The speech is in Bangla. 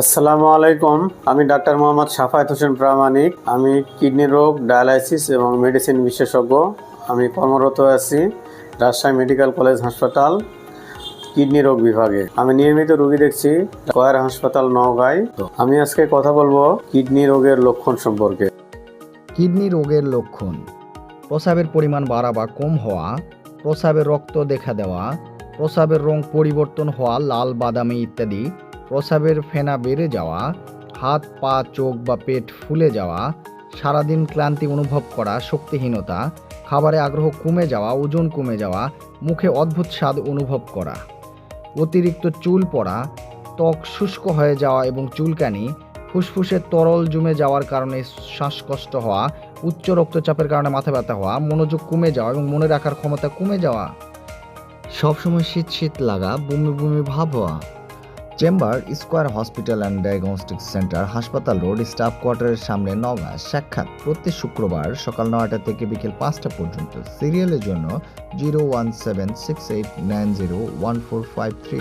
আসসালামু আলাইকুম। আমি ডাক্তার মোহাম্মদ সাফায়েত হোসেন প্রামাণিক। আমি কিডনি রোগ, ডায়ালাইসিস এবং মেডিসিন বিশেষজ্ঞ। আমি কর্মরত আছি রাজশাহী মেডিকেল কলেজ হাসপাতাল কিডনি রোগ বিভাগে। আমি নিয়মিত রোগী দেখছি কয়ার হাসপাতাল নওগাঁয়। তো আমি আজকে কথা বলব কিডনি রোগের লক্ষণ সম্পর্কে। কিডনি রোগের লক্ষণ। প্রস্রাবের পরিমাণ বাড়া বা কম হওয়া প্রস্রাবের রক্ত দেখা দেওয়া প্রস্রাবের রং পরিবর্তন হওয়া, লাল, বাদামি ইত্যাদি প্রস্রাবের ফেনা বেড়ে যাওয়া, হাত, পা, চোখ বা পেট ফুলে যাওয়া, সারাদিন ক্লান্তি অনুভব করা, শক্তিহীনতা, খাবারে আগ্রহ কমে যাওয়া, ওজন কমে যাওয়া, মুখে অদ্ভুত স্বাদ অনুভব করা, অতিরিক্ত চুল পড়া, ত্বক শুষ্ক হয়ে যাওয়া এবং চুলকানি, ফুসফুসে তরল জমে যাওয়ার কারণে শ্বাসকষ্ট হওয়া, উচ্চ রক্তচাপের কারণে মাথা ব্যথা হওয়া, মনোযোগ কমে যাওয়া এবং মনে রাখার ক্ষমতা কমে যাওয়া। সবসময় শীত শীত লাগা, বমি বমি ভাব হওয়া। Chamber, square hospital and diagnostic centre, হাসপাতাল রোড, স্টাফ কোয়ার্টারের সামনে নগা সাক্ষাৎ প্রতি শুক্রবার সকাল নয়টা থেকে বিকেল পাঁচটা পর্যন্ত। সিরিয়ালের জন্য zero one seven six eight nine zero one four five three.